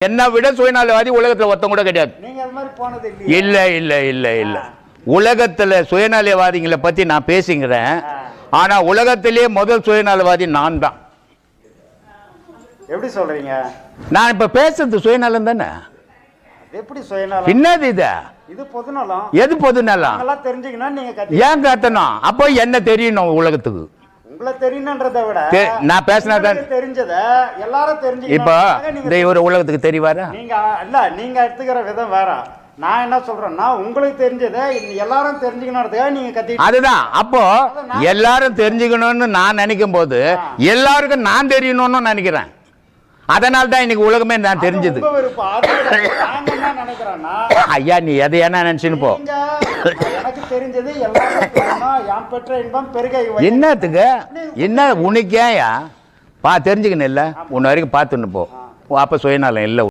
என்னை விட சுயநலவாதி உலகத்துல ஒருத்தன் கூட கிடையாது. இல்ல இல்ல இல்ல இல்ல. உலகத்துல சுயநலவாதிகளை பத்தி நான் பேசுகிறேன் ஆ. ஆனா உலகத்திலேயே முதல் சுயநலவாதி நான் தான். எப்படி சொல்றீங்க? நான் இப்ப பேசுறது சுயநலம் தானே? எப்படி சுயநலம்? என்னது இது? இது பொதுநலம். எது பொது நலம் நாங்கெல்லாம் தெரிஞ்சுக்கணும் நீங்க கத்தி ஏன் கத்தணும்? அப்போ என்ன தெரியணும் உலகத்துக்கு? நான் பேசினா தான் உங்களுக்கு தெரிஞ்சத எல்லாரும் இப்போ தெரிஞ்சுக்கணும் இந்த இவர் உலகத்துக்கு தெரியவாரா நீங்க இல்ல நீங்க எடுத்துக்கிற விதம் வேற. நான் என்ன சொல்றேன்னா உங்களுக்கு தெரிஞ்சதை எல்லாரும் தெரிஞ்சுக்கணுன்றதுக்காக நீங்க கத்திட்டு அதுதான். அப்போ எல்லாரும் தெரிஞ்சுக்கணும்னு நான் நினைக்கும் போது எல்லாருக்கும் நான் தெரியணும்னு நினைக்கிறேன். அதனால தான் இன்னைக்கு உலகமே நான் தெரிஞ்சது. ஐயா நீ எதை என்ன நினைச்சுன்னு போ. எனக்கு தெரிஞ்சது யான் பெற்ற இன்பம் பெருகை. என்னத்துக்கு? என்ன உனக்கேயா? பா தெரிஞ்சுக்கணும் இல்லை? உன்ன வரைக்கும் பார்த்துன்னு போ. அப்போ சுயநலம் இல்லை.